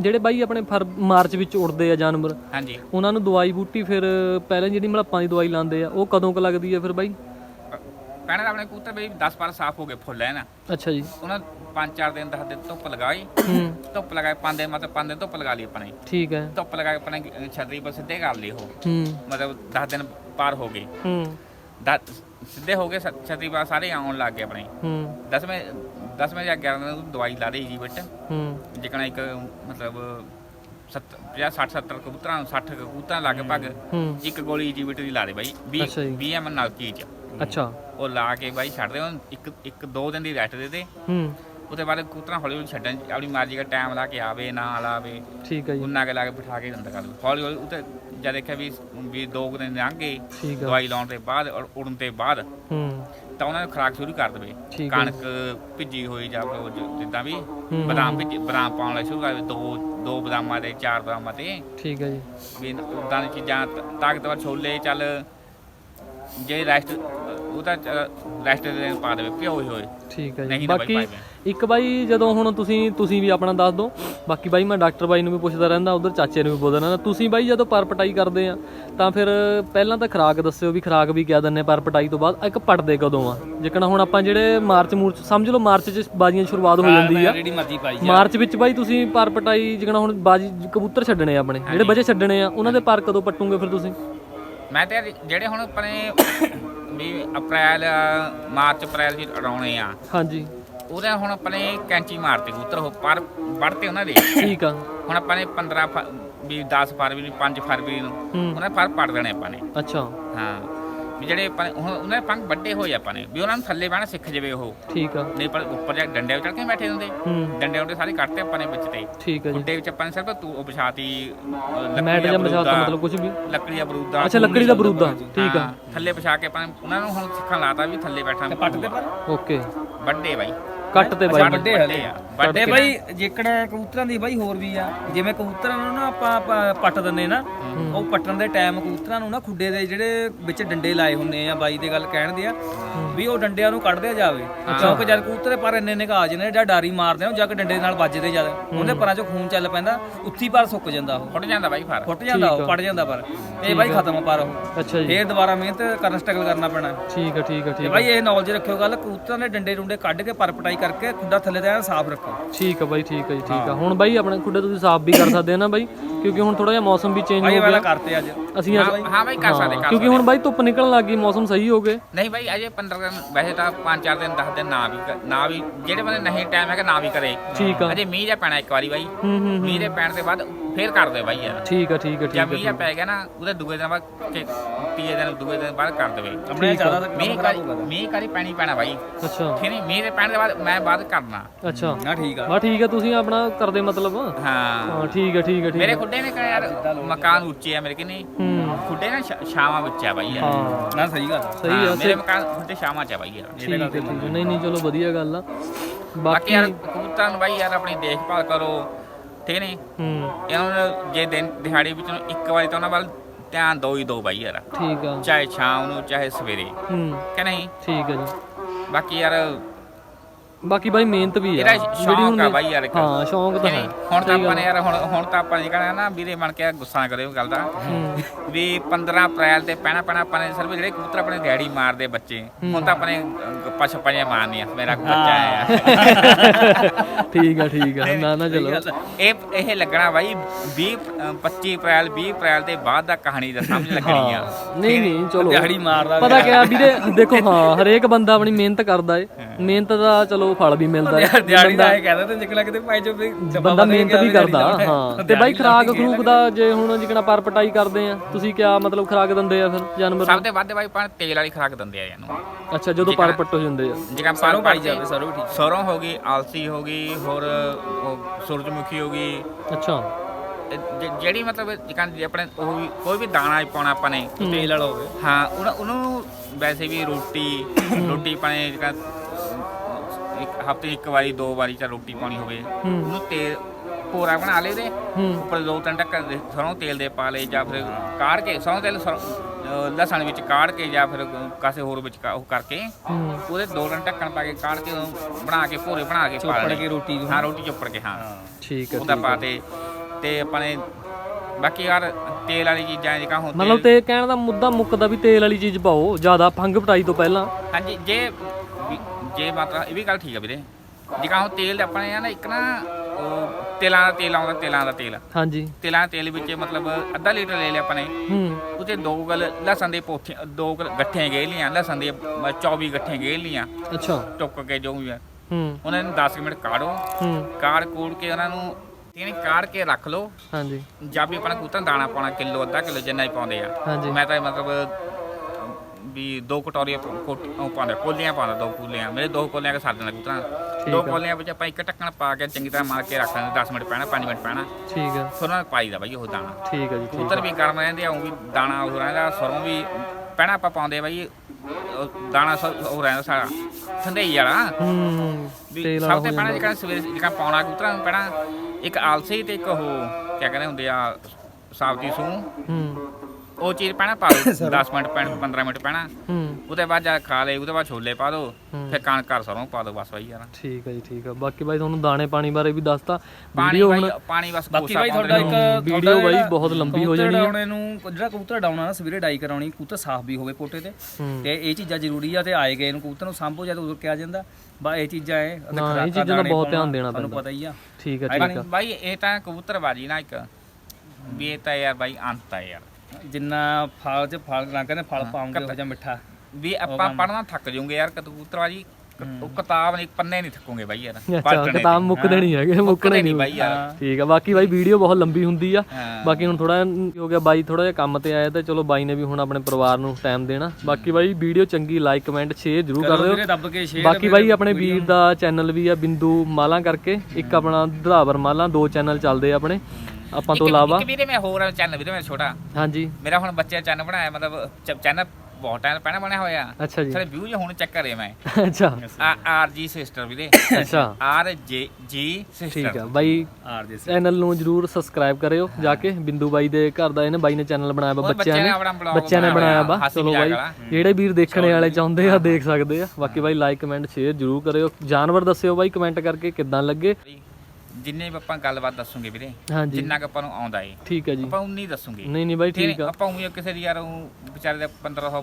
ਜਿਹੜੇ ਬਾਈ ਆਪਣੇ ਫਰ ਮਾਰਚ ਵਿੱਚ ਉੜਦੇ ਆ ਜਾਨਵਰ ਹਾਂਜੀ। ਉਹਨਾਂ ਨੂੰ ਦਵਾਈ ਬੂਟੀ ਫਿਰ ਪਹਿਲਾਂ ਜਿਹੜੀ ਮਲੱਪਾਂ ਦੀ ਦਵਾਈ ਲਾਉਂਦੇ ਆ ਉਹ ਕਦੋਂ ਕੁ ਲੱਗਦੀ ਆ ਫਿਰ ਬਾਈ? ਪਹਿਲਾਂ ਤਾਂ ਆਪਣੇ ਕਬੂਤਰ ਬਈ 10 12 ਸਾਫ਼ ਹੋ ਗਏ ਫੁੱਲ ਹੈ ਨਾ ਅੱਛਾ ਜੀ। ਉਹਨਾਂ 5-4 ਦਿਨ 10 ਦਿਨ ਧੁੱਪ ਲਗਾਈ। ਹੂੰ। ਧੁੱਪ ਲਗਾਏ ਪੰਜ ਦਿਨ ਮਤਲਬ ਦਿਨ ਧੁੱਪ ਲਗਾ ਲਈ ਆਪਾਂ ਨੇ ਠੀਕ ਹੈ। ਧੁੱਪ ਲਗਾ ਕੇ ਆਪਾਂ ਨੇ ਛਤਰੀ ਪਰ ਸਿੱਧੇ ਕਰ ਲਈ ਉਹ। ਹੂੰ। ਮਤਲਬ 10 ਦਿਨ ਪਾਰ ਹੋ ਗਏ। ਹੂੰ। ਦਸ ਸਿੱਧੇ ਹੋ ਛਤਰੀ ਪਰ ਸਾਰੇ ਆਉਣ ਲੱਗ ਗਏ ਆਪਣੇ। ਹੂੰ। 10ਵੇਂ 10ਵੇਂ ਜਾਂ 11ਵੇਂ ਦਿਨ ਉਹਨੂੰ ਦਵਾਈ ਲਾ ਰਹੀ ਜੀ ਵਿੱਚ ਹੂੰ। ਜਿਕਣਾ ਇੱਕ ਮਤਲਬ 70 50 60 70 ਕਬੂਤਰਾਂ 60 ਕਬੂਤਰਾਂ ਲੱਗ ਭਗ ਹੂੰ। ਇੱਕ ਗੋਲੀ ਜੀਵਿਟ ਦੀ ਲਾ ਦੇ ਬਾਈ। 20 ਅੱਛਾ ਜੀ। 20 ਐਮ ਨਲਕੀ ਚ। ਅੱਛਾ। ਉਹ ਲਾ ਕੇ ਬਾਈ ਛੱਡ ਦੇ ਉਹਨੂੰ ਇੱਕ ਇੱਕ ਦੋ ਦਿਨ ਦੀ ਰੈਸਟ ਦੇ ਦੇ। ਹੂੰ। ਉਹਦੇ ਬਾਅਦ ਕਬੂਤਰਾਂ ਹੌਲੀ ਹੌਲੀ ਛੱਡਣ ਆਪਣੀ ਮਰਜ਼ੀ ਦਾ ਟਾਈਮ ਲਾ ਕੇ ਆਵੇ ਨਾ ਲਾਵੇ। ਠੀਕ ਹੈ ਜੀ। ਉਹਨਾਂ ਕੇ ਲਾ ਕੇ ਬਿਠਾ ਕੇ ਦਿੰਦਾ ਕਰ ਹੌਲੀ ਹੌਲੀ ਉਤੇ ਜਦ ਦੇਖਿਆ ਵੀ ਵੀ ਦੋ ਕੁ ਦਿਨ ਲੰਘ ਗਏ ਠੀਕ ਆ। ਦਵਾਈ ਲਾਉਣ ਦੇ ਬਾਅਦ ਔਰ ਉੜਨ ਤੇ ਬਾਅਦ ਹੂੰ। ਤਾਂ ਉਹਨਾਂ ਨੂੰ ਖੁਰਾਕ ਸ਼ੁਰੂ ਕਰ ਦੇਵੇ। ਠੀਕ। ਕਣਕ ਭਿੱਜੀ ਹੋਈ ਜਾਂ ਜ- ਜਿੱਦਾਂ ਵੀ ਹੂੰ, ਬਦਾਮ ਭਿੱਜੇ ਬਦਾਮ ਪਾਉਣ ਲਈ ਸ਼ੁਰੂ ਕਰ ਦੇਵੇ। ਦੋ ਦੋ ਬਦਾਮਾਂ ਦੇ ਚਾਰ ਬਦਾਮਾਂ ਤੇ। ਠੀਕ ਹੈ ਜੀ। ਵੀ ਉਦਾਂ ਦੀ ਚੀਜ਼ਾਂ ਤ- ਤਾਕਤਵਰ ਛੋਲੇ ਚੱਲ ਜੇ ਰੈਸਟ ਉਹਦਾ ਰੈਸਟ ਦੇ ਦਿਨ ਪਾ ਦੇਵੇ ਭਿਓਏ ਹੋਏ। ਠੀਕ ਹੈ ਜੀ। ਨਹੀਂ ਤਾਂ ਬਾਈ ਬਾਕੀ ਇੱਕ ਬਾਈ ਜਦੋਂ ਹੁਣ ਤੁਸੀਂ ਤੁਸੀਂ ਵੀ ਆਪਣਾ ਦੱਸ ਦਿਓ। ਬਾਕੀ ਬਾਈ ਮੈਂ ਡਾਕਟਰ ਬਾਈ ਨੂੰ ਵੀ ਪੁੱਛਦਾ ਰਹਿੰਦਾ ਉਧਰ ਚਾਚੇ ਨੂੰ ਵੀ ਪੁੱਛਦਾ ਰਹਿੰਦਾ। ਤੁਸੀਂ ਬਾਈ ਜਦੋਂ ਪਰ ਪਟਾਈ ਕਰਦੇ ਆ ਤਾਂ ਫਿਰ ਪਹਿਲਾਂ ਤਾਂ ਖਰਾਕ ਦੱਸਿਓ ਵੀ ਖਰਾਕ ਵੀ ਕਿਆ ਦਿੰਨੇ ਪਰ ਪਟਾਈ ਤੋਂ ਬਾਅਦ। ਇੱਕ ਪੜਦੇ ਕਦੋਂ ਆ? ਜਿਕਣਾ ਹੁਣ ਆਪਾਂ ਜਿਹੜੇ ਮਾਰਚ ਮੂਰਚ ਸਮਝ ਲਓ ਮਾਰਚ ਚ ਬਾਜ਼ੀਆਂ ਦੀ ਸ਼ੁਰੂਆਤ ਹੋ ਜਾਂਦੀ ਆ। ਜਿਹੜੀ ਮਰਜ਼ੀ ਪਾਈ ਮਾਰਚ ਵਿੱਚ ਬਾਈ ਤੁਸੀਂ ਪਰ ਪਟਾਈ ਜਿਕਣਾ ਹੁਣ ਬਾਜੀ ਕਬੂਤਰ ਛੱਡਣੇ ਆ ਆਪਣੇ। ਜਿਹੜੇ ਬੱਚੇ ਛੱਡਣੇ ਆ ਉਹਨਾਂ ਦੇ ਪਰ ਕਦੋਂ ਪੱਟੂਗੇ ਫਿਰ ਤੁਸੀਂ? ਮੈਂ ਤੇ ਜਿਹੜੇ ਹੁਣ ਆਪਣੇ ਵੀ ਅਪ੍ਰੈਲ ਮਾਰਚ ਅਪ੍ਰੈਲ ਵਿੱਚ ਉਡਾਉਣੇ ਆ। ਹਾਂਜੀ। ਉਹਦੇ ਹੁਣ ਆਪਣੇ ਕੈਂਚੀ ਮਾਰਤੇ ਕਬੂਤਰ ਉਹ ਪਰ ਵੜਤੇ ਉਹਨਾਂ ਦੇ। ਠੀਕ ਆ। ਹੁਣ ਆਪਾਂ ਨੇ 15 ਫ- ਵੀ 10 ਫਰਵਰੀ ਨੂੰ 5 ਫਰਵਰੀ ਨੂੰ ਹੂੰ। ਉਹਨਾਂ ਪਰ ਪੜ ਦੇਣੇ ਆਪਾਂ ਨੇ। ਅੱਛਾ। ਹਾਂ। ਵੀ ਜਿਹੜੇ ਆਪਾਂ ਨੇ- ਹੁਣ ਉਹਨਾਂ ਦੇ ਪੰਖ ਵੱਡੇ ਹੋਏ ਆਪਾਂ ਨੇ ਵੀ ਉਹਨਾਂ ਨੂੰ ਥੱਲੇ ਬਹਿਣਾ ਸਿੱਖ ਜਾਵੇ ਉਹ। ਠੀਕ ਆ। ਨਹੀਂ ਪਰ ਉੱਪਰ ਜਾ ਕੇ ਡੰਡੇ ਚੜ ਕੇ ਬੈਠੇ ਹੁੰਦੇ। ਹੂੰ। ਡੰਡੇ ਉਹਦੇ ਸਾਰੇ ਕੱਟਤੇ ਆਪਾਂ ਨੇ ਵਿੱਚ ਤੇ। ਠੀਕ ਹੈ ਜੀ। ਗੁੱਡੇ ਵਿੱਚ ਆਪਾਂ ਨੇ ਸਿਰਫ ਤੂੰ ਉਹ ਵਿਛਾਤੀ ਮੈਟ ਦਾ ਜਾਂ ਮਸਾਲਾ ਬਰੂਦਾ, ਮਤਲਬ ਕੁਝ ਵੀ? ਲੱਕੜੀ ਦਾ ਬਰੂਦਾ ਅੱਛਾ ਲੱਕੜੀ ਦਾ ਬਰੂਦਾ। ਠੀਕ ਆ। ਹਾਂ, ਥੱਲੇ ਵਿਛਾ ਕੇ ਆਪਾਂ ਨੇ ਉਹਨਾਂ ਨੂੰ ਹੁਣ ਸਿੱਖਣ ਲਾਤਾ ਵੀ ਥੱਲੇ ਬੈਠਣਾ ਪੱਟ ਦੇ ਪਰ? ਓਕੇ। ਵੱਡੇ ਬਾਈ। ਕੱਟ ਤੇ ਬਾਈ। ਵੱਡੇ ਆ। ਵੱਡੇ ਬਾਈ ਜੇਕੜਾ ਕਬੂਤਰਾਂ ਦੀ ਬਾਈ ਹੋਰ ਵੀ ਆ। ਜਿਵੇਂ ਕਬੂਤਰਾਂ ਨੂੰ ਨਾ ਆਪਾਂ ਪੱਟ ਦਿੰਨੇ ਨਾ ਉਹ ਪੱਟਣ ਦੇ ਟਾਈਮ ਕਬੂਤਰਾਂ ਨੂੰ ਨਾ ਖੁੱਡੇ ਦੇ ਜਿਹੜੇ ਵਿੱਚ ਡੰਡੇ ਲਾਏ ਹੁੰਦੇ ਆ ਬਾਈ ਦੀ ਗੱਲ ਕਹਿਣ ਦੇ ਆ ਵੀ ਉਹ ਡੰਡਿਆਂ ਨੂੰ ਕੱਢ ਦਿਆ ਜਾਵੇ ਕਿਉਂਕਿ ਜਦ ਕਬੂਤਰ ਪਰ ਇੰਨੇ ਨਿਕਾ ਆ ਜਾਂਦੇ ਨੇ ਜਾਂ ਡਾਰੀ ਮਾਰਦੇ ਆ ਉਹ ਜਾ ਕੇ ਡੰਡੇ ਨਾਲ ਵੱਜਦੇ ਜਦ ਉਹਦੇ ਪਰਾਂ ਚੋਂ ਖੂਨ ਚੱਲ ਪੈਂਦਾ ਉੱਥੀ ਪਰ ਸੁੱਕ ਜਾਂਦਾ ਉਹ। ਫੁੱਟ ਜਾਂਦਾ ਬਾਈ ਫਰ ਫੁੱਟ ਜਾਂਦਾ ਉਹ ਪੜ ਜਾਂਦਾ ਪਰ। ਇਹ ਬਾਈ ਖਤਮ ਆ ਪਰ ਉਹ। ਅੱਛਾ ਜੀ। ਫੇਰ ਦੁਬਾਰਾ ਮਿਹਨਤ ਕਰਨ ਸਟਰਗਲ ਕਰਨਾ ਪੈਣਾ। ਠੀਕ ਆ ਠੀਕ ਆ ਠੀਕ ਆ। ਬਾਈ ਇਹ ਨੌਲੇਜ ਰੱਖਿਓ ਗੱਲ ਕਬੂਤਰਾਂ ਦੇ ਡੰਡੇ ਡੁੰਡੇ ਕੱਢ ਕੇ ਪਰ ਪਟਾਈ ਕਰਕੇ ਖੁੱਡਾ ਥੱਲੇ ਦਾ ਐਨ ਸਾਫ਼ ਰੱਖੋ। ਠੀਕ ਆ ਬਾਈ ਠੀਕ ਆ ਜੀ ਠੀਕ ਆ। ਹੁਣ ਬਾਈ ਆਪਣੇ ਖੁੱਡੇ ਤੁਸੀਂ ਸਾਫ਼ ਵੀ ਕਰ ਸਕਦੇ ਆ ਨਾ ਬਾਈ। ਕਿਉਂਕਿ ਹੁਣ ਥੋੜਾ ਜਿਹਾ ਮੌਸਮ ਵੀ ਚੇਂਜ ਹੋ ਵਾਲਾ ਗਿਆ। ਕਰਤੇ ਅੱਜ। ਅਸੀਂ ਅੱਜ ਹਾਂ ਬਾਈ ਕਰ ਸਕਦੇ ਕਰ ਕਿਉਂਕਿ ਹੁਣ ਬਾਈ ਧੁੱਪ ਨਿਕਲਣ ਲੱਗ ਗਈ ਮੌਸਮ ਸਹੀ ਹੋ ਗਏ। ਨਹੀਂ ਬਾਈ ਅਜੇ 15 ਦਿਨ ਵੈਸੇ ਤਾਂ 5-4 ਦਿਨ 10 ਦਿਨ ਨਾ ਵੀ ਕ- ਨਾ ਵੀ ਜਿਹੜੇ ਬੰਦੇ ਨਹੀਂ ਟਾਈਮ ਹੈਗਾ ਨਾ ਵੀ ਕਰੇ। ਠੀਕ ਆ। ਅਜੇ ਮੀਂਹ ਜਾਂ ਪੈਣਾ ਇੱਕ ਵਾਰੀ ਬਾਈ। ਹੂੰ ਹੂੰ ਹੂੰ। ਮੀਂਹ ਦੇ ਪੈਣ ਦੇ ਬਾਅਦ ਫੇਰ ਕਰ ਦੇ ਬਾਈ ਯਾਰ। ਠੀਕ ਆ ਠੀਕ ਆ ਠੀਕ ਆ ਮੀਂਹ ਜਾਂ ਪੈ ਗਿਆ ਨਾ ਉਹਦੇ ਦੂਏ ਦਿਨ ਬਾਅਦ ਕਿ ਤੀਏ ਦਿਨ ਦੂਏ ਦਿਨ ਬਾਅਦ ਕਰ ਦੇਵੇ। ਆਪਣੇ ਜ਼ਿਆਦਾ ਤਾਂ ਮੀਂਹ ਕਰੀ ਮੀਂਹ ਕਰੀ ਪੈਣੀ ਪੈਣਾ ਬਾਈ। ਅੱਛਾ। ਠੀਕ ਨਹੀਂ ਮੀਂਹ ਦੇ ਪੈਣ ਦੇ ਬਾਅਦ ਮੈਂ ਬਾਅਦ ਕਰਨਾ। ਅੱਛਾ। ਨਾ ਠੀਕ ਆ। ਬਾ ਠੀਕ ਆ ਤੁਸੀਂ ਆਪਣਾ ਕਰਦੇ ਮਤਲਬ। ਹਾਂ। ਹਾਂ ਠੀਕ ਆ ਠੀਕ ਆ ਠੀਕ ਮੇਰੇ ਆ ਖੁੱਡੇ ਨੇ ਕਿਹਾ ਯਾਰ ਮਕਾਨ ਉੱਚੇ ਆ ਮੇਰੇ ਕਿ ਨਹੀਂ? ਖੁੱਡੇ ਨਾ ਛਾਵਾਂ ਵਿੱਚ ਆ ਬਾਈ ਯਾਰ। ਹਾਂ। ਨਾ ਸਹੀ ਗੱਲ ਆ। ਸਹੀ ਹਾਂ, ਆ ਮੇਰੇ ਮਕਾਨ ਖੁੱਡੇ ਛਾਵਾਂ ਚ ਆ ਬਾਈ ਯਾਰ। ਠੀਕ ਹੈ ਠੀਕ ਹੈ ਨਹੀਂ ਨਹੀਂ ਚਲੋ ਵਧੀਆ ਗੱਲ ਆ। ਬਾਕੀ ਯਾਰ ਕਬੂਤਰਾਂ ਨੂੰ ਬਾਈ ਯਾਰ ਆਪਣੀ ਦੇਖਭਾਲ ਕਰੋ ਠੀਕ ਨਹੀਂ? ਹੂੰ। ਇਹਨਾਂ ਨੂੰ ਜੇ ਦਿਨ ਦਿਹਾੜੀ ਵਿੱਚ ਨੂੰ ਇੱਕ ਵਾਰੀ ਤਾਂ ਉਹਨਾਂ ਵੱਲ ਧਿਆਨ ਦੋ ਹੀ ਦੋ ਬਾਈ ਯਾਰ। ਠੀਕ ਆ। ਚਾਹੇ ਸ਼ਾਮ ਨੂੰ ਚਾਹੇ ਸਵੇਰੇ। ਹੂੰ। ਕਿ ਨਹੀਂ? ਠੀਕ ਹੈ ਜੀ। ਬਾਕੀ ਯਾਰ ਬਾਕੀ ਬਾਈ ਮਿਹਨਤ ਵੀ ਆ। ਇਹਦਾ ਸ਼ੌਂਕ ਆ ਬਾਈ ਯਾਰ ਹਾਂ ਸ਼ੌਂਕ ਤਾਂ ਹੈ? ਹੁਣ ਤਾਂ ਆਪਾਂ ਨੇ ਯਾਰ ਹੁਣ ਹੁਣ ਤਾਂ ਆਪਾਂ ਨੇ ਕਹਿਣਾ ਨਾ ਵੀਰੇ ਬਣ ਕੇ ਗੁੱਸਾ ਕਰਿਓ ਗੱਲ ਦਾ। ਵੀ 15 ਅਪ੍ਰੈਲ ਤੇ ਪੈਣਾ ਪੈਣਾ ਆਪਾਂ ਨੇ ਸਿਰਫ ਜਿਹੜੇ ਕਬੂਤਰ ਆਪਣੇ ਦਿਹਾੜੀ ਮਾਰਦੇ ਬੱਚੇ ਹੁਣ ਤਾਂ ਆਪਣੇ ਗੱਪਾ ਛੱਪਾ ਜਿਹਾ ਮਾਰਨੀਆਂ ਮੇਰਾ ਬੱਚਾ ਆਇਆ। ਠੀਕ ਆ ਠੀਕ ਆ। ਨਾ ਨਾ ਚਲੋ। ਇਹ ਇਹ ਲੱਗਣਾ ਬਾਈ 20 ਅ, 25 ਅਪ੍ਰੈਲ 20 ਅਪ੍ਰੈਲ ਦੇ ਬਾਅਦ ਦਾ ਕਹਾਣੀ ਦਾ ਸਮਝ ਲੱਗਣੀ ਆ। ਨਹੀਂ ਨਹੀਂ ਚਲੋ। ਦਿਹਾੜੀ ਮਾਰਦਾ ਪਤਾ ਕਿਆ ਵੀਰੇ ਦੇਖੋ ਹਾਂ ਹਰੇਕ ਬੰਦਾ ਆਪਣੀ ਮਿਹਨਤ ਕਰਦਾ ਏ। ਮਿਹਨਤ ਦਾ ਚਲੋ ਫਲ ਵੀ ਮਿਲਦਾ ਏ ਦਿਹਾੜੀ ਦਾ ਇਹ ਕਹਿੰਦਾ ਤੇ ਨਿਕਲਾ ਕਿਤੇ ਭਾਈ ਜੋ ਬੰਦਾ ਮਿਹਨਤ ਵੀ ਕਰਦਾ। ਹਾਂ। ਤੇ ਬਾਈ ਖਰਾਕ ਖਰੂਕ ਦਾ ਜੇ ਹੁਣ ਜਿਕਣਾ ਪਰ ਪਟਾਈ ਕਰਦੇ ਆ ਤੁਸੀਂ ਕਿਆ ਮਤਲਬ ਖਰਾਕ ਦਿੰਦੇ ਆ ਫਿਰ ਜਾਨਵਰ ਸਭ ਤੋਂ ਵੱਧ ਬਾਈ ਆਪਾਂ ਤੇਲ ਵਾਲੀ ਖੁਰਾਕ ਦਿੰਦੇ ਆ ਇਹਨੂੰ। ਅੱਛਾ ਜਦੋਂ ਪਰ ਪੱਟ ਹੋ ਜਾਂਦੇ ਆ। ਜਿਵੇਂ ਸਰੋਂ ਪਾਈ ਜਾਵੇ ਸਰੋਂ ਵੀ ਠੀਕ ਸਰੋਂ ਹੋ ਗਈ ਆਲਸੀ ਹੋ ਗਈ ਹੋਰ ਉਹ ਸੂਰਜਮੁਖੀ ਹੋ ਗਈ। ਅੱਛਾ। ਜਿਹੜੀ ਮਤਲਬ ਜਿਕਾਂ ਜੇ ਆਪਣੇ ਉਹ ਵੀ ਕੋਈ ਵੀ ਦਾਣਾ ਹੀ ਪਾਉਣਾ ਆਪਾਂ ਨੇ ਤੇਲ ਵਾਲਾ ਹੋਵੇ। ਹਾਂ ਉਹਨਾਂ ਉਹਨੂੰ ਵੈਸੇ ਵੀ ਰੋਟੀ ਰੋਟੀ ਪਾਣੇ ਜਿਕਾਂ ਇੱਕ ਹਫ਼ਤੇ ਇੱਕ ਵਾਰੀ ਦੋ ਵਾਰੀ ਚਾ ਰੋਟੀ ਪਾਣੀ ਹੋਵੇ। ਹੂੰ। ਉਹਨੂੰ ਤੇਲ ਪੂਰਾ ਬਣਾ ਲਏ ਦੇ। ਹੂੰ। ਉੱਪਰ ਦੋ ਤਿੰਨ ਟੱਕਰ ਦੇ ਸਰੋਂ ਤੇਲ ਦੇ ਪਾ ਲਏ ਜਾਂ ਫਿਰ ਕਾੜ ਕੇ ਸਰੋਂ ਤੇਲ ਸਰੋਂ- ਅਹ ਲਸਣ ਵਿੱਚ ਕਾੜ ਕੇ ਜਾਂ ਫਿਰ ਕਾਸੇ ਹੋਰ ਵਿੱਚ ਕਾ- ਉਹ ਕਰਕੇ ਹੂੰ। ਉਹਦੇ ਦੋ ਤਿੰਨ ਢੱਕਣ ਪਾ ਕੇ ਕਾੜ ਕੇ ਉਹਨੂੰ ਬਣਾ ਕੇ ਭੋਰੇ ਬਣਾ ਕੇ ਪਾ ਚੋਪੜ ਲਏ। ਕੇ ਰੋਟੀ ਨੂੰ ਹਾਂ ਰੋਟੀ ਚੁੱਪੜ ਕੇ ਹਾਂ। ਠੀਕ ਹੈ ਉਹਦਾ ਠੀਕ ਪਾ ਤੇ ਤੇ ਆਪਾਂ ਨੇ ਬਾਕੀ ਯਾਰ ਤੇਲ ਵਾਲੀ ਚੀਜ਼ਾਂ ਜਿਹੜਾ ਹੁਣ ਮਤਲਬ ਤੇਲ- ਤੇ ਕਹਿਣ ਦਾ ਮੁੱਦਾ ਮੁੱਕਦਾ ਵੀ ਤੇਲ ਵਾਲੀ ਚੀਜ਼ ਪਾਓ ਜ਼ਿਆਦਾ ਫੰਗ ਪਟਾਈ ਤੋਂ ਪਹਿਲਾਂ। ਹਾਂਜੀ ਜੇ ਵੀ- ਜੇ ਮਾਤਰਾ ਇਹ ਵੀ ਗੱਲ ਠੀਕ ਆ ਵੀਰੇ। ਜਿਕਾ ਹੁਣ ਤੇਲ ਆਪਣੇ ਆ ਨਾ ਇੱਕ ਨਾ ਉਹ ਤੇਲਾਂ ਦਾ ਤੇਲ ਆਉਂਦਾ ਤੇਲਾਂ ਦਾ ਤੇਲ। ਹਾਂਜੀ। ਤੇਲਾਂ ਦੇ ਤੇਲ ਵਿੱਚ ਮਤਲਬ ਅੱਧਾ ਲੀਟਰ ਲੈ ਲਿਆ ਆਪਾਂ ਨੇ। ਹੂੰ। ਉਤੇ ਦੋ ਗਲ ਲਸਣ ਦੇ ਪੋਥੇ ਦੋ ਕੁ ਗੱਠੇ ਗੇ ਲੀਆਂ ਲਸਣ ਦੇ 24 ਗੱਠੇ ਗੇ ਲੀਆਂ ਅੱਛਾ। ਟੁੱਕ ਕੇ ਜੋ ਵੀ ਆ। ਹੂੰ। ਉਹਨਾਂ ਨੂੰ 10 ਕੁ ਮਿੰਟ ਕਾੜੋ। ਹੂੰ। ਕਾੜ ਕੂੜ ਕੇ ਉਹਨਾਂ ਨੂੰ ਤਿੰਨ ਕਾੜ ਕੇ ਰੱਖ ਲਓ। ਹਾਂਜੀ। ਜਾਂ ਵੀ ਆਪਣਾ ਕੂਤਰ ਦਾਣਾ ਪਾਉਣਾ ਕਿਲੋ ਅੱਧਾ ਕਿਲੋ ਜਿੰਨਾ ਹੀ ਪਾਉਂਦੇ ਆ। ਹਾਂਜੀ। ਮੈਂ ਤਾਂ ਮਤਲਬ ਵੀ ਦੋ ਕਟੋਰੀਆਂ ਪ- ਕੋਟ- ਉਹ ਪਾਉਂਦਾ ਕੋਲੀਆਂ ਪਾਉਂਦਾ ਦੋ ਕੋਲੀਆਂ। ਮੇਰੇ ਦੋ ਕੋਲੀਆਂ ਕੇ ਸਰ ਦੇਣਾ ਕੂਤਰਾਂ ਦੋ ਆ। ਕੋਲੀਆਂ ਵਿੱਚ ਆਪਾਂ ਇੱਕ ਢੱਕਣ ਪਾ ਕੇ ਚੰਗੀ ਤਰ੍ਹਾਂ ਮਾਰ ਕੇ ਰੱਖ ਲੈਂਦੇ 10 ਮਿੰਟ ਪੈਣਾ 5 ਮਿੰਟ ਪੈਣਾ। ਠੀਕ ਹੈ ਫਿਰ ਉਹਨਾਂ ਨੂੰ ਪਾਈਦਾ ਬਾਈ ਉਹ ਦਾਣਾ। ਠੀਕ ਹੈ ਜੀ ਠੀਕ ਕਬੂਤਰ ਵੀ ਗਰਮ ਰਹਿੰਦੇ ਆ ਉਹ ਵੀ ਦਾਣਾ ਉਹ ਰਹਿੰਦਾ ਸਰੋਂ ਵੀ ਪੈਣਾ ਆਪਾਂ ਪਾਉਂਦੇ ਆ ਬਾਈ ਉਹ ਦਾਣਾ ਸ- ਉਹ ਰਹਿੰਦਾ ਸਾਰਾ। ਠੰਡਈ ਵਾਲਾ। ਹੂੰ ਵੀ ਤੇਲ ਵਾਲਾ ਸਭ ਤੋਂ ਪਹਿਲਾਂ ਜਾਂਦਾ। ਜਿਹੜਾ ਸਵੇਰੇ ਜਿਹੜਾ ਪਾਉਣਾ ਕਬੂਤਰਾਂ ਨੂੰ ਪੈਣਾ ਇੱਕ ਆਲਸੀ ਤੇ ਇੱਕ ਉਹ ਕਿਆ ਕਹਿੰਦੇ ਹੁੰਦੇ ਆ ਸਾਬਤੀ ਸੂ। ਹੂੰ। ਉਹ ਚੀਜ਼ ਪੈਣਾ ਪਾ ਦਿਓ 10 ਮਿੰਟ ਪੈਣਾ 15 ਮਿੰਟ ਪੈਣਾ। ਹੂੰ। ਉਹਦੇ ਬਾਅਦ ਜਦ ਖਾ ਲਏ ਉਹਦੇ ਬਾਅਦ ਛੋਲੇ ਪਾ ਦਿਓ ਹੂੰ। ਫਿਰ ਕਣਕ ਘਰ ਸਰੋਂ ਪਾ ਦਿਓ ਬਸ ਬਾਈ ਯਾਰ। ਠੀਕ ਹੈ ਜੀ ਠੀਕ ਹੈ ਬਾਕੀ ਬਾਈ ਤੁਹਾਨੂੰ ਦਾਣੇ ਪਾਣੀ ਬਾਰੇ ਵੀ ਦੱਸਤਾ। ਪਾਣੀ ਵੀਡੀਓ ਬਾਈ ਹੁਣ ਪਾਣੀ ਬਸ ਬਾਕੀ ਬਾਈ ਤੁਹਾਡਾ। ਇੱਕ ਵੀਡੀਓ ਬਾਈ ਬਹੁਤ ਲੰਬੀ ਹੋ ਕਬੂਤਰ ਜਾਣੀ ਹੈ। ਡਾਉਣੇ ਨੂੰ ਜਿਹੜਾ ਕਬੂਤਰ ਡਾਉਣਾ ਨਾ ਸਵੇਰੇ ਡਾਈ ਕਰਾਉਣੀ ਕਬੂਤਰ ਸਾਫ਼ ਵੀ ਹੋਵੇ ਕੋਟੇ ਤੇ। ਤੇ ਇਹ ਚੀਜ਼ਾਂ ਜ਼ਰੂਰੀ ਆ ਤੇ ਆਏ ਗਏ ਨੂੰ ਕਬੂਤਰ ਨੂੰ ਸਾਂਭੋ ਜਦ ਉਦੋਂ ਕਿਹਾ ਜਾਂਦਾ ਬਾ ਇਹ ਚੀਜ਼ਾਂ ਐ ਨਾ, ਇਹ ਚੀਜ਼ਾਂ ਦਾ ਬਹੁਤ ਧਿਆਨ ਦੇਣਾ ਤੁਹਾਨੂੰ। ਪਤਾ ਹੀ ਆ। ਠੀਕ ਹੈ ਹੈ ਠੀਕ ਹੈ ਬਾਈ ਇਹ ਤਾਂ ਕਬੂਤਰਬਾਜੀ ਨਾ ਇੱਕ। ਵੀ ਇਹ ਤਾਂ ਯਾਰ ਬਾਈ ਅੰਤ ਆ ਯਾਰ। ਜਿੰਨਾ ਫਲ ਚ ਫਲ ਨਾ ਕਹਿੰਦੇ ਫਲ ਪਾਉਂਗੇ ਉਹ ਜਿਹਾ ਮਿੱਠਾ। ਵੀ ਆਪਾਂ ਪੜਨਾ ਥੱਕ ਜਾਊਂਗੇ ਯਾਰ ਕਬੂਤਰਬਾਜੀ ਉਹ ਕਿਤਾਬ ਨਹੀਂ ਪੰਨੇ ਨਹੀਂ ਥੱਕੂਗੇ ਬਾਈ ਯਾਰ ਅੱਛਾ ਪਲਟਣੇ ਕਿਤਾਬ। ਮੁੱਕਦੇ ਨਹੀਂ ਹੈਗੇ ਮੁੱਕਣੇ ਨਹੀਂ ਬਾਈ ਯਾਰ। ਠੀਕ ਆ ਬਾਕੀ ਬਾਈ ਵੀਡੀਓ ਬਹੁਤ ਲੰਬੀ ਹੁੰਦੀ ਆ। ਬਾਕੀ ਹੁਣ ਥੋੜਾ ਹੋ ਗਿਆ ਬਾਈ ਥੋੜਾ ਜਿਹਾ ਕੰਮ ਤੇ ਆਇਆ ਤੇ ਚਲੋ ਬਾਈ ਨੇ ਵੀ ਹੁਣ ਆਪਣੇ ਪਰਿਵਾਰ ਨੂੰ ਟਾਈਮ ਦੇਣਾ। ਬਾਕੀ ਬਾਈ ਵੀਡੀਓ ਚੰਗੀ ਲਾਈਕ ਕਮੈਂਟ ਸ਼ੇਅਰ ਜਰੂਰ ਕਰ ਦਿਓ। ਬਾਕੀ ਬਾਈ ਆਪਣੇ ਵੀਰ ਦਾ ਚੈਨਲ ਵੀ ਆ ਬਿੰਦੂ ਮਾਲਾ ਕਰਕੇ। ਇੱਕ ਆਪਣਾ ਧਰਾਵਰ ਮਾਲਾ ਦੋ ਚੈਨਲ ਚੱਲਦੇ ਆ ਆਪਣੇ। ਆਪਾਂ ਤੋਂ ਇਲਾਵਾ ਇੱਕ ਵੀਰੇ ਮੈਂ ਹੋਰ ਚੈਨਲ ਵੀਰੇ ਮੇਰਾ ਛੋਟਾ। ਹਾਂਜੀ। ਮੇਰਾ ਹੁਣ ਬੱਚੇ ਚੈਨਲ ਬਣਾਇਆ ਮਤਲਬ ਚੈਨਲ ਬਹੁਤ ਟਾਈਮ ਪਹਿਲਾਂ ਬਣਿਆ ਹੋਇਆ। ਅੱਛਾ ਜੀ। ਸਾਰੇ ਵਿਊ ਜੇ ਹੁਣ ਚੈੱਕ ਕਰੇ ਮੈਂ। ਅੱਛਾ। ਆਰ ਜੀ ਸਿਸਟਰ ਵੀਰੇ। ਅੱਛਾ। ਆਰ ਜੇ ਜੀ ਠੀਕ ਸਿਸਟਰ ਆ ਬਾਈ ਆਰ ਦੇ ਚੈਨਲ ਨੂੰ ਜਰੂਰ ਸਬਸਕ੍ਰਾਈਬ ਕਰਿਓ ਜਾ ਕੇ। ਬਿੰਦੂ ਬਾਈ ਦੇ ਘਰ ਦਾ ਇਹਨੇ ਬਾਈ ਨੇ ਚੈਨਲ ਬਣਾਇਆ ਵਾ ਬੱਚਿਆਂ ਨੇ। ਬੱਚਿਆਂ ਨੇ ਬਣਾਇਆ ਵਾ। ਚਲੋ ਬਾਈ। ਜਿਹੜੇ ਵੀਰ ਦੇਖਣੇ ਵਾਲੇ ਚਾਹੁੰਦੇ ਆ ਦੇਖ ਸਕਦੇ ਆ। ਬਾਕੀ ਬਾਈ ਲਾਈਕ ਕਮੈਂਟ ਸ਼ੇਅਰ ਜਰੂਰ ਕਰਿਓ। ਜਾਨਵਰ ਦੱਸਿਓ ਬਾਈ ਕਮੈਂਟ ਕਰਕੇ ਕਿੱਦਾਂ ਲੱਗੇ। ਜਿੰਨੇ ਵੀ ਆਪਾਂ ਗੱਲਬਾਤ ਦੱਸੂਗੇ ਵੀਰੇ ਹਾਂਜੀ। ਜਿੰਨਾ ਕਿ ਆਪਾਂ ਨੂੰ ਆਉਂਦਾ ਏ। ਠੀਕ ਹੈ ਜੀ। ਆਪਾਂ ਉਨੀ ਦੱਸੂਗੇ। ਨਹੀਂ ਨਹੀਂ ਬਾਈ ਠੀਕ ਆ। ਆਪਾਂ ਉਹੀ ਕਿਸੇ ਦੀ ਯਾਰ ਉਹ ਵਿਚਾਰੇ ਦਾ 1500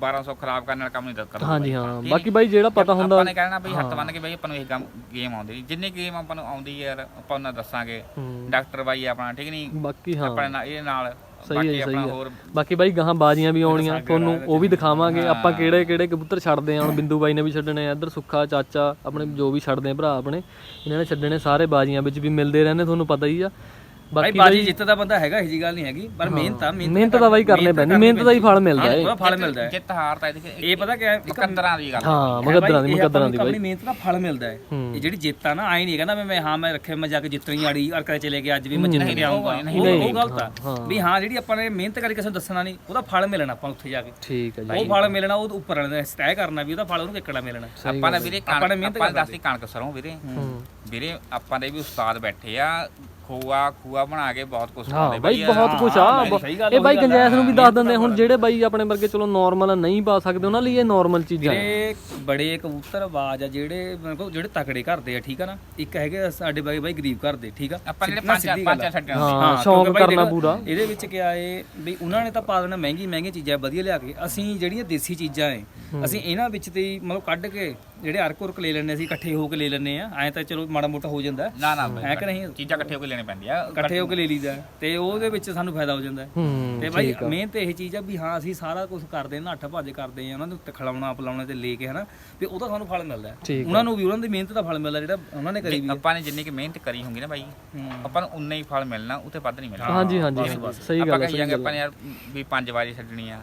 1200 ਖਰਾਬ ਕਰਨ ਵਾਲਾ ਕੰਮ ਨਹੀਂ ਕਰਦਾ ਹਾਂਜੀ ਹਾਂ। ਬਾਕੀ ਬਾਈ ਜਿਹੜਾ ਪਤਾ ਹੁੰਦਾ ਆਪਾਂ ਨੇ ਕਹਿਣਾ ਬਈ ਹੱਥ ਬੰਨ ਕੇ ਬਈ ਆਪਾਂ ਨੂੰ ਇਹ ਗੇਮ ਆਉਂਦੀ ਜਿੰਨੀ ਗੇਮ ਆਪਾਂ ਨੂੰ ਆਉਂਦੀ ਯਾਰ ਆਪਾਂ ਉਹਨਾਂ ਦੱਸਾਂਗੇ। ਡਾਕਟਰ ਬਾਈ ਆਪਣਾ ਠੀਕ ਨਹੀਂ ਬਾਕੀ ਹਾਂ। ਆਪਣੇ ਨਾਲ ਇਹ ਨਾਲ ਸਹੀ ਹੈ ਬਾਕੀ ਜੀ, ਆਪਣਾ ਸਹੀ ਹੈ। ਹੋਰ ਬਾਕੀ ਬਾਈ ਗਾਹਾਂ ਬਾਜੀਆਂ ਵੀ ਆਉਣੀਆਂ ਤੁਹਾਨੂੰ ਉਹ ਵੀ ਦਿਖਾਵਾਂਗੇ। ਆਪਾਂ ਕਿਹੜੇ ਕਿਹੜੇ ਕਬੂਤਰ ਛੱਡਦੇ ਆ? ਹੁਣ ਬਿੰਦੂ ਬਾਈ ਨੇ ਵੀ ਛੱਡਣੇ ਆ। ਇੱਧਰ ਸੁੱਖਾ ਚਾਚਾ ਆਪਣੇ ਜੋ ਵੀ ਛੱਡਦੇ ਆ ਭਰਾ ਆਪਣੇ ਇਹਨਾਂ ਨੇ ਛੱਡਣੇ ਸਾਰੇ ਬਾਜੀਆਂ ਵਿੱਚ ਵੀ ਮਿਲਦੇ ਰਹਿੰਦੇ ਤੁਹਾਨੂੰ ਪਤਾ ਹੀ ਆ। ਬਾਈ ਬਾਕੀ ਬਾਜੀ ਜਿੱਤਦਾ ਬੰਦਾ ਹੈਗਾ ਇਹ ਜੀ ਗੱਲ ਨਹੀਂ ਹੈਗੀ ਪਰ ਮਿਹਨਤ ਆ ਮਿਹਨਤ ਤਾਂ ਬਾਈ ਕਰਨੇ ਪੈਂਦੀ ਮਿਹਨਤ ਦਾ ਹੀ ਫਲ ਮਿਲਦਾ ਹੈ ਉਹਦਾ ਫਲ ਮਿਲਦਾ ਹੈ। ਜਿੱਤ ਹਾਰ ਤਾਂ ਇਹਦੇ ਇਹ ਪਤਾ ਕਿਆ ਹੈ? ਇੱਕ ਮੁਕੱਦਰਾਂ ਦੀ ਗੱਲ ਹਾਂ। ਮਗਦਰਾਂ ਦੀ ਮਗਦਰਾਂ ਦੀ ਬਾਈ। ਆਪਣੀ ਮਿਹਨਤ ਦਾ ਫਲ ਮਿਲਦਾ ਹੈ। ਇਹ ਜਿਹੜੀ ਜਿੱਤ ਆ ਨਾ ਆਈ ਨਹੀਂ ਕਹਿੰਦਾ ਮੈਂ ਹਾਂ ਮੈਂ ਰੱਖੇ ਮੈਂ ਜਾ ਕੇ ਜਿੱਤਣੀ ਆੜੀ ਅਰ ਕਰੇ ਚਲੇ ਗਿਆ ਅੱਜ ਵੀ ਮੈਂ ਜਿੱਤ ਕੇ ਆਉਂਗਾ ਨਹੀਂ, ਉਹ ਗਲਤ ਆ। ਵੀ ਹਾਂ ਜਿਹੜੀ ਆਪਾਂ ਨੇ ਮਿਹਨਤ ਕਰਕੇ ਕਿਸੇ ਨੂੰ ਦੱਸਣਾ ਨਹੀਂ ਉਹਦਾ ਫਲ ਮਿਲਣਾ ਆਪਾਂ ਉੱਥੇ ਜਾ ਕੇ। ਠੀਕ ਹੈ ਜੀ। ਉਹ ਫਲ ਮਿਲਣਾ ਉਹ ਉੱਪਰ ਵਾਲੇ ਦਾ ਤੈਅ ਕਰਨਾ ਵੀ ਉਹਦਾ ਫਲ ਉਹਨੂੰ ਕਿੱਕੜਾ ਮਿਲਣਾ। ਆਪਾਂ ਨੇ ਵੀਰੇ ਆਪਾਂ ਨੇ ਕਣਕ ਮਿਹਨਤ ਆਪਾਂ ਨੇ ਕਰਦੇ। ਦੱਸਦੀ ਕਣਕ ਸਰੋਂ ਵੀਰੇ। ਵੀਰੇ ਆਪਾਂ ਦੇ ਵੀ ਉਸਤਾਦ ਬੈਠੇ ਆ। ਖੋਆ ਖੂਆ ਬਣਾ ਕੇ ਬਹੁਤ ਕੁਝ ਹਾਂ ਬਾਈ ਬਹੁਤ ਕੁਛ ਆ ਇਹ ਬਾਈ ਗੰਜੈਸ ਨੂੰ ਵੀ ਦੱਸ ਦਿੰਦੇ ਹੁਣ ਜਿਹੜੇ ਬਾਈ ਆਪਣੇ ਵਰਗੇ ਚਲੋ ਨਾਰਮਲ ਨਹੀਂ ਪਾ ਸਕਦੇ ਉਹਨਾਂ ਲਈ ਇਹ ਨਾਰਮਲ ਚੀਜ਼ਾਂ ਆ। ਜਿਹੜੇ ਬੜੇ ਕਬੂਤਰ ਆਵਾਜ਼ ਆ ਜਿਹੜੇ ਮਤਲਬ ਕਿ ਜਿਹੜੇ ਤਕੜੇ ਘਰ ਦੇ ਆ ਠੀਕ ਆ ਨਾ? ਇੱਕ ਹੈਗੇ ਸਾਡੇ ਬਾਈ ਬਾਈ ਗਰੀਬ ਘਰ ਦੇ ਠੀਕ ਆ? ਆਪਾਂ ਜਿਹੜੇ ਪੰਜ ਪੰਜ। ਛੱਡਣ ਹਾਂ ਸ਼ੌਂਕ ਕਰਨਾ ਪੂਰਾ। ਇਹਦੇ ਵਿੱਚ ਕਿਆ ਏ ਵੀ ਉਹਨਾਂ ਨੇ ਤਾਂ ਪਾ ਦੇਣਾ ਮਹਿੰਗੀ ਮਹਿੰਗੀ ਚੀਜ਼ਾਂ ਵਧੀਆ ਲਿਆ ਕੇ। ਅਸੀਂ ਜਿਹੜੀਆਂ ਦੇਸੀ ਚੀਜ਼ਾਂ ਏ ਅਸੀਂ ਇਹਨਾਂ ਵਿੱਚ ਤੇ ਮਤਲਬ ਕੱਢ ਕੇ ਜਿਹੜੇ ਅਰਕ ਉਰਕ ਲੈ ਲੈਣੇ ਅਸੀਂ ਇਕੱਠੇ ਹੋ ਕੇ ਲੈ ਲੈਣੇ ਆ। ਐਂ ਤਾਂ ਚਲੋ ਮਾੜਾ ਮੋਟਾ ਹੋ ਜਾਂਦਾ। ਨਾ ਨਾ ਹੈ ਕਿ ਨਹੀਂ? ਚੀਜ਼ਾਂ ਇਕੱਠੇ ਹੋ ਕੇ ਲੈਣੇ ਪੈਂਦੀਆਂ ਇਕੱਠੇ ਹੋ ਕੇ ਲੈ ਲਈਦਾ। ਤੇ ਉਹਦੇ ਵਿੱਚ ਸਾਨੂੰ ਫਾਇਦਾ ਹੋ ਜਾਂਦਾ। ਹੈ। ਤੇ ਬਾਈ ਮਿਹਨਤ ਇਹ ਚੀਜ਼ ਆ ਵੀ ਹਾਂ ਅਸੀਂ ਸਾਰਾ ਕੁਝ ਕਰਦੇ ਨੱਠ ਭੱਜ ਕਰਦੇ ਆ ਉਹਨਾਂ ਨੂੰ ਖਿਲਾਉਣਾ ਪਿਲਾਉਣਾ ਤੇ ਲੈ ਕੇ ਹਨਾ। ਵੀ ਉਹਦਾ ਸਾਨੂੰ ਫਲ ਮਿਲਦਾ। ਹੈ। ਠੀਕ ਉਹਨਾਂ ਨੂੰ ਵੀ ਉਹਨਾਂ ਦੀ ਮਿਹਨਤ ਦਾ ਫਲ ਮਿਲਦਾ ਜਿਹੜਾ ਉਹਨਾਂ ਨੇ ਕਰੀ ਵੀ ਹੈ। ਆਪਾਂ ਨੇ ਜਿੰਨੀ ਕਿ ਮਿਹਨਤ ਕਰੀ ਹੋਊਗੀ ਨਾ ਬਾਈ। ਆਪਾਂ ਨੂੰ ਉਨਾ ਹੀ ਫਲ ਮਿਲਣਾ ਉਤੇ ਵੱਧ ਨਹੀਂ ਮਿਲਣਾ। ਹਾਂਜੀ ਹਾਂਜੀ। ਸਹੀ ਆਪਾਂ ਗੱਲ ਹੈ ਕਹੀ ਜਾਂਗੇ ਆਪਾਂ ਨੇ ਯਾਰ ਵੀ ਪੰਜ ਵਾਰੀ ਛੱਡਣੀ ਆ।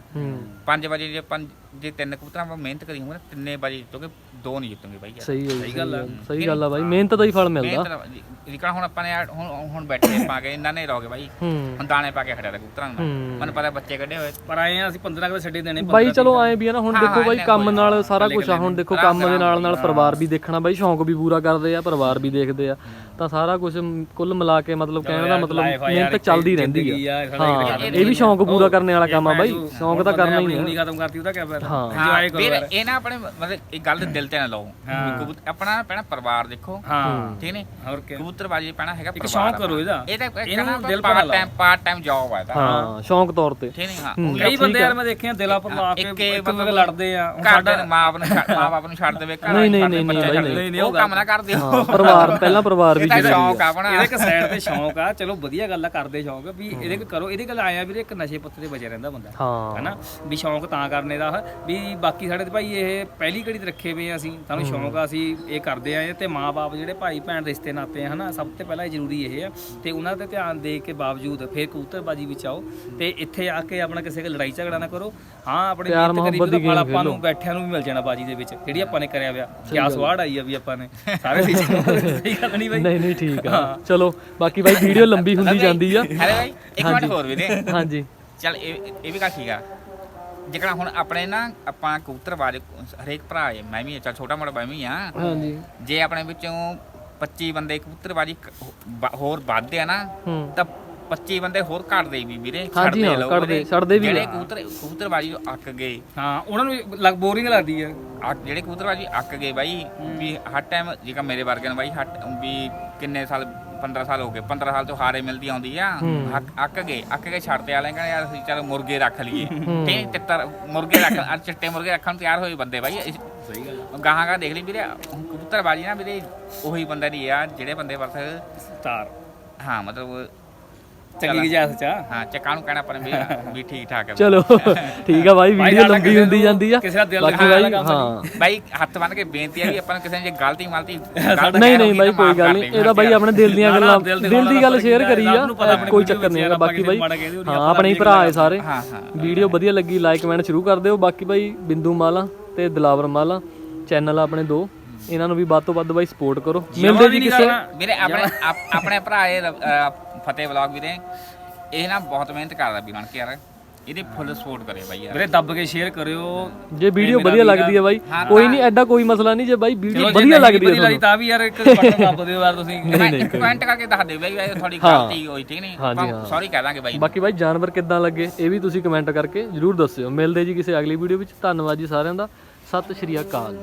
ਪੰਜ ਵਾਰੀ ਜੇ ਪੰਜ ਜੇ ਤਿੰਨ ਕਬੂਤਰਾਂ ਆਪਾਂ ਮਿਹਨਤ ਕਰੀ ਹੋਊਗੀ ਨਾ ਤਿੰਨੇ ਵਾਰੀ ਜਿੱਤੋਗੇ ਦੋ ਨਹੀਂ ਜਿੱਤੋਗੇ ਬਾਈ ਯਾਰ। ਸਹੀ ਹੈ ਸਹੀ ਗੱਲ ਆ। ਸਹੀ ਗੱਲ ਆ ਬਾਈ ਮਿਹਨਤ ਦਾ ਹੀ ਫਲ ਮਿਲਦਾ। ਮਿਹਨਤ ਜਿਕਾ ਹੁਣ ਆਪਾਂ ਨੇ ਯਾਰ ਹੁਣ ਹੁਣ ਬੈਠੇ ਪਾ ਕੇ ਇਹਨਾਂ ਨੇ ਰਹੋਗੇ ਬਾਈ। ਹੂੰ। ਹੁਣ ਦਾਣੇ ਪਾ ਕੇ ਖੜਿਆ ਤੇ ਕਬੂਤਰਾਂ ਨੂੰ। ਹੂੰ। ਮੈਨੂੰ ਪਤਾ ਬੱਚੇ ਕੱਢੇ ਹੋਏ। ਪਰ ਆਏ ਆ ਅਸੀਂ 15 ਕੁ ਛੱਡੇ ਦੇਣੇ ਬਾਈ ਚਲੋ ਐ ਵੀ ਆ ਨਾ ਹੁਣ ਹਾਂ, ਦੇਖੋ ਬਾਈ ਕੰਮ ਨਾਲ ਸਾਰਾ ਕੁਝ ਆ ਹੁਣ ਦੇਖੋ ਕੰਮ ਦੇ ਨਾਲ ਨਾਲ ਨਾਲ ਪਰਿਵਾਰ ਵੀ ਦੇਖਣਾ ਬਾਈ ਸ਼ੌਂਕ ਵੀ ਪੂਰਾ ਕਰਦੇ ਆ ਪਰਿਵਾਰ ਵੀ ਦੇਖਦੇ ਆ। ਤਾਂ ਸਾਰਾ ਕੁਝ ਕੁੱਲ ਮਿਲਾ ਕੇ ਮਤਲਬ ਕਹਿਣ ਦਾ ਮਤਲਬ ਮਿਹਨਤ ਚੱਲਦੀ ਰਹਿੰਦੀ ਆ, ਹਾਂ ਇਹ ਵੀ ਸ਼ੌਂਕ ਪੂਰਾ ਕਰਨ ਵਾਲਾ ਕੰਮ ਆ ਬਾਈ ਸ਼ੌਂਕ ਤਾਂ ਕਰਨਾ ਹੀ ਨਹੀਂ ਆ। ਖਤਮ ਕਰਤੀ ਉਹਦਾ ਕੀ ਫਾਇਦਾ? ਹਾਂ। ਹਾਂ ਕਰੋ ਵੀਰ ਯਾਰ। ਇਹ ਨਾ ਆਪਣੇ ਮਤਲਬ ਇਹ ਗੱਲ ਦਿਲ ਤੇ ਨਾ ਲਓ। ਆਪਣਾ ਪਹਿਣਾ ਪਰਿਵਾਰ ਦੇਖੋ। ਹਾਂ। ਠੀਕ ਨੇ? ਹੋਰ ਕੀ ਕਬੂਤਰਬਾਜੀ ਪਹਿਣਾ ਹੈਗਾ ਇੱਕ ਪਰਿਵਾਰ ਸ਼ੌਂਕ। ਕਰੋ ਇਹਦਾ। ਇਹ ਤਾਂ ਇਹਨੂੰ ਦਿਲ part. Time part time job ਆ ਇਹਦਾ ਹਾਂ ਸ਼ੌਂਕ ਤੌਰ ਤੇ। ਠੀਕ ਹਾਂ। ਹੂੰ। ਕਈ ਬੰਦੇ ਆ। ਯਾਰ ਮੈਂ ਦੇਖਿਆ ਦਿਲਾਂ ਪਰ ਲਾ ਕੇ ਇੱਕ ਦੂਜੇ ਲੜਦੇ ਆ। ਸਾਡਾ ਦੇ ਮਾਂ ਨੂੰ ਮਾਂ ਬਾਪ ਨੂੰ ਛੱਡ ਦੇਵੇ ਘਰ ਨਹੀਂ, ਉਹ ਕੰਮ ਨਾ ਕਰਦੇ। ਹਾਂ ਹੋ ਪਰਿਵਾਰ ਪਹਿਲਾਂ ਪਰਿਵਾਰ ਇਹ ਤਾਂ ਸ਼ੌਂਕ ਆ ਆਪਣਾ। ਇਹਦੇ ਇੱਕ ਸਾਈਡ ਤੇ ਸ਼ੌਂਕ ਆ। ਚਲੋ ਵਧੀਆ ਗੱਲ ਆ ਕਰਦੇ ਸ਼ੌਂਕ। ਵੀ ਇਹਦੇ ਕੋ ਕਰੋ ਇਹਦੇ ਗੱਲ ਆਇਆ ਵੀਰੇ ਇੱਕ ਨਸ਼ੇ ਪੱਤੇ ਤੇ ਬਚਿਆ ਰਹਿੰਦਾ ਬੰਦਾ। ਹਾਂ। ਹਨਾ? ਵੀ ਸ਼ੌਂਕ ਤਾਂ ਕਰਨੇ ਦਾ। ਵੀ ਬਾਕੀ ਸਾਡੇ ਤੇ ਭਾਈ ਇਹ ਪਹਿਲੀ ਘੜੀ ਤੇ ਰੱਖੇ ਹੋਏ ਆ ਅਸੀਂ। ਸਾਨੂੰ ਸ਼ੌਂਕ ਆ ਅਸੀਂ ਇਹ ਕਰਦੇ ਆਏ ਤੇ ਮਾਪੇ ਜਿਹੜੇ ਭਾਈ ਭੈਣ ਰਿਸ਼ਤੇ ਨਾਤੇ ਆ ਹਨਾ? ਸਭ ਤੋਂ ਪਹਿਲਾਂ ਇਹ ਜ਼ਰੂਰੀ ਇਹ ਆ। ਤੇ ਉਹਨਾਂ ਤੇ ਧਿਆਨ ਦੇ ਕੇ ਬਾਵਜੂਦ ਫਿਰ ਕਬੂਤਰਬਾਜੀ ਵਿੱਚ ਆਓ। ਤੇ ਇੱਥੇ ਆ ਕੇ ਆਪਣਾ ਕਿਸੇ ਨਾਲ ਲੜਾਈ ਝਗੜਾ ਨਾ ਕਰੋ। ਹਾਂ ਆਪਣੇ ਮਿਹਨਤ ਕਰੀ ਦੀ ਵੀ ਆਪਾਂ ਨੂੰ ਬੈਠਿਆਂ ਨੂੰ ਵੀ ਮਿਲ ਜਾਣਾ ਬਾਜੀ ਦੇ ਵਿੱਚ। ਜਿਹੜੀ ਆਪਾਂ ਨੇ ਕਰਿਆ ਵਿਆ ਕਿਆ ਸਵਾੜ ਆਈ ਆ ਵੀ ਆਪਾਂ ਨੇ। ਸਾਰੇ ਸੀਜ਼ਨ ਸਹੀ ਗੱਲ ਨਹੀਂ ਬਾਈ। ਨਹੀਂ ਨਹੀਂ ਠੀਕ ਆ। ਚਲੋ ਬਾਕੀ ਬਾਈ ਵੀਡੀਓ ਲੰਬੀ ਹੁੰਦੀ ਜਾਂਦੀ ਆ। ਹੈਲੇ ਭਾਈ ਇੱਕ ਮਿੰਟ ਹੋਰ ਵੀਰੇ ਹਾਂਜੀ। ਚੱਲ ਇਹ ਇਹ ਵੀ ਗੱਲ ਠੀਕ ਆ। ਜਿਕਣਾ ਹੁਣ ਆਪਣੇ ਨਾ ਆਪਾਂ ਕਬੂਤਰਬਾਜ਼ ਹਰੇਕ ਭਰਾ ਹੈ ਮੈਂ ਵੀ ਚੱਲ ਛੋਟਾ ਮੋਟਾ ਮੈਂ ਵੀ ਆ। ਹਾਂਜੀ। ਜੇ ਆਪਣੇ ਵਿੱਚੋਂ 25 ਬੰਦੇ ਕਬੂਤਰਬਾਜੀ ਹੋਰ ਵੱਧਦੇ ਆ ਨਾ ਤਾਂ 25 ਬੰਦੇ ਹੋਰ ਘਟਦੇ ਵੀ ਵੀਰੇ ਹਾਂਜੀ, ਹਾਂ, ਵੀਰੇ। ਛੱਡਦੇ ਵੀ ਜਿਹੜੇ ਆ। ਕਬੂਤਰ ਕਬੂਤਰਬਾਜੀ ਤੋਂ ਅੱਕ ਗਏ। ਹਾਂ ਉਹਨਾਂ ਨੂੰ ਲੱਗ ਬੋਰਿੰਗ ਲੱਗਦੀ ਆ। ਆ ਜਿਹੜੇ ਕਬੂਤਰਬਾਜੀ ਅੱਕ ਗਏ ਬਾਈ ਵੀ ਹਰ ਟਾਈਮ ਜਿਕਾ ਮੇਰੇ ਵਰਗੇ ਨੂੰ ਬਾਈ ਹੱਟ ਵੀ ਕਿੰਨੇ ਸਾਲ 15 ਸਾਲ ਹੋ ਗਏ 15 ਸਾਲ ਤੋਂ ਹਾਰੇ ਮਿਲਦੀ ਆਉਂਦੀ ਆ। ਅੱਕ- ਅੱਕ ਗਏ ਅੱਕ ਗਏ ਛੱਡਤੇ ਵਾਲੇ ਕਹਿੰਦੇ ਯਾਰ ਅਸੀਂ ਚੱਲ ਮੁਰਗੇ ਰੱਖ ਲਈਏ। ਠੀਕ ਤਿੱਤਰ ਮੁਰਗੇ ਰੱਖ ਆ ਚਿੱਟੇ ਮੁਰਗੇ ਰੱਖਣ ਨੂੰ ਤਿਆਰ ਹੋਏ ਬੰਦੇ ਬਾਈ। ਸਹੀ ਗੱਲ ਗਾਹਾਂ ਗਾ ਦੇਖ ਲਈ ਵੀਰੇ ਹੁਣ ਕਬੂਤਰਬਾਜੀ ਨਾ ਵੀਰੇ ਉਹੀ ਬੰਦਾ ਨਹੀਂ ਆ ਜਿਹੜੇ ਬੰਦੇ ਬਸ ਤਾਰ ਹਾਂ ਮਤਲਬ ਚੰਗੀ ਜਾਸ ਚਾ ਹਾਂ ਚੱਕਾ ਨੂੰ ਕਹਿਣਾ ਪਰ ਵੀ ਵੀ ਠੀਕ ਠਾਕ ਹੈ। ਚਲੋ ਠੀਕ ਆ ਬਾਈ ਵੀਡੀਓ ਸਾਡਾ ਲੰਬੀ ਕਿਸੇ ਹੁੰਦੀ ਨੂੰ ਜਾਂਦੀ ਆ। ਕਿਸੇ ਦਾ ਦਿਲ ਬਾਕੀ ਦਿਖਾਉਣ ਬਾਈ ਵਾਲਾ ਕੰਮ ਹਾਂ। ਬਾਈ ਹੱਥ ਬੰਨ ਕੇ ਬੇਨਤੀ ਹੈ ਵੀ ਆਪਾਂ ਨੂੰ ਕਿਸੇ ਨੇ ਜੇ ਗਲਤੀ ਮਾਲਤੀ ਨਹੀਂ ਨਹੀਂ ਬਾਈ ਕੋਈ ਗੱਲ ਨਹੀਂ। ਇਹਦਾ ਬਾਈ ਆਪਣੇ ਦਿਲ ਦੀਆਂ ਗੱਲਾਂ ਦਿਲ ਦੇ ਗੱਲ ਸ਼ੇਅਰ ਕਰੀ ਆ ਕੋਈ ਚੱਕਰ ਨਹੀਂ ਹੈਗਾ ਬਾਕੀ ਬਾਈ। ਹਾਂ ਆਪਾਂ ਆਪਣੇ ਹੀ ਭਰਾ ਹੈ ਸਾਰੇ। ਹਾਂ ਹਾਂ ਵੀਡੀਓ ਵਧੀਆ ਲੱਗੀ ਲਾਈਕ ਕਮੈਂਟ ਸ਼ੁਰੂ ਕਰ ਦਿਓ। ਬਾਕੀ ਬਾਈ ਬਿੰਦੂ ਮਾਲਾ ਤੇ ਦਿਲਾਵਰ ਮਾਲਾ ਚੈਨਲ ਆਪਣੇ ਦੋ। ਇਹਨਾਂ ਨੂੰ ਵੀ ਵੱਧ ਤੋਂ ਵੱਧ ਬਾਈ ਸਪੋਰਟ ਕਰੋ। ਮਿਲਦੇ ਜੀ ਕਿਸੇ ਵੀਰੇ ਆਪਣੇ ਆਪ- ਆਪਣੇ ਭਰਾ ਇਹ ਰ- ਅਹ ਫਤਿਹ ਵਲੌਗ ਵੀਰੇ। ਇਹ ਨਾ ਬਹੁਤ ਮਿਹਨਤ ਕਰਦਾ ਵੀ ਬਣ ਕੇ ਯਾਰ। ਇਹਦੀ ਫੁੱਲ ਸਪੋਰਟ ਕਰੇ ਬਾਈ ਯਾਰ। ਵੀਰੇ ਦੱਬ ਕੇ ਸ਼ੇਅਰ ਕਰਿਓ। ਜੇ ਵੀਡੀਓ ਵਧੀਆ ਲੱਗਦੀ ਹੈ ਬਾਈ ਹਾਂ, ਕੋਈ ਤਾਂ- ਨਹੀਂ ਐਡਾ ਕੋਈ ਮਸਲਾ ਨਹੀਂ ਜੇ ਬਾਈ ਵੀਡੀਓ ਜੇ ਵਧੀਆ ਨਹੀਂ ਲੱਗਦੀ ਹੈ ਵਧੀਆ ਲੱਗਦੀ ਤੁਹਾਨੂੰ। ਤਾਂ ਵੀ ਯਾਰ ਇੱਕ ਬਟਨ ਦੱਬ ਦਿਓ ਯਾਰ ਤੁਸੀਂ। ਕਮੈਂਟ ਕਰਕੇ ਦੱਸ ਦਿਓ ਬਾਈ ਇਹ ਥੋੜੀ ਹਾਂ। ਗਲਤੀ ਹੋਈ ਠੀਕ ਨਹੀਂ? ਹਾਂਜੀ, ਹਾਂ। ਸੌਰੀ ਕਹਿ ਦਾਂਗੇ ਬਾਈ। ਬਾਕੀ ਬਾਈ ਜਾਨਵਰ ਕਿੱਦਾਂ ਲੱਗੇ ਇਹ ਵੀ ਤੁਸੀਂ ਕਮੈਂਟ ਕਰਕੇ ਜਰੂਰ ਦੱਸਿਓ। ਮਿਲਦੇ ਜੀ ਕਿਸੇ ਅਗਲੀ ਵੀਡੀਓ ਵਿੱਚ। ਧੰਨਵਾਦ ਜੀ ਸਾਰਿਆਂ ਦਾ। ਸਤਿ ਸ਼੍ਰੀ ਅਕਾਲ।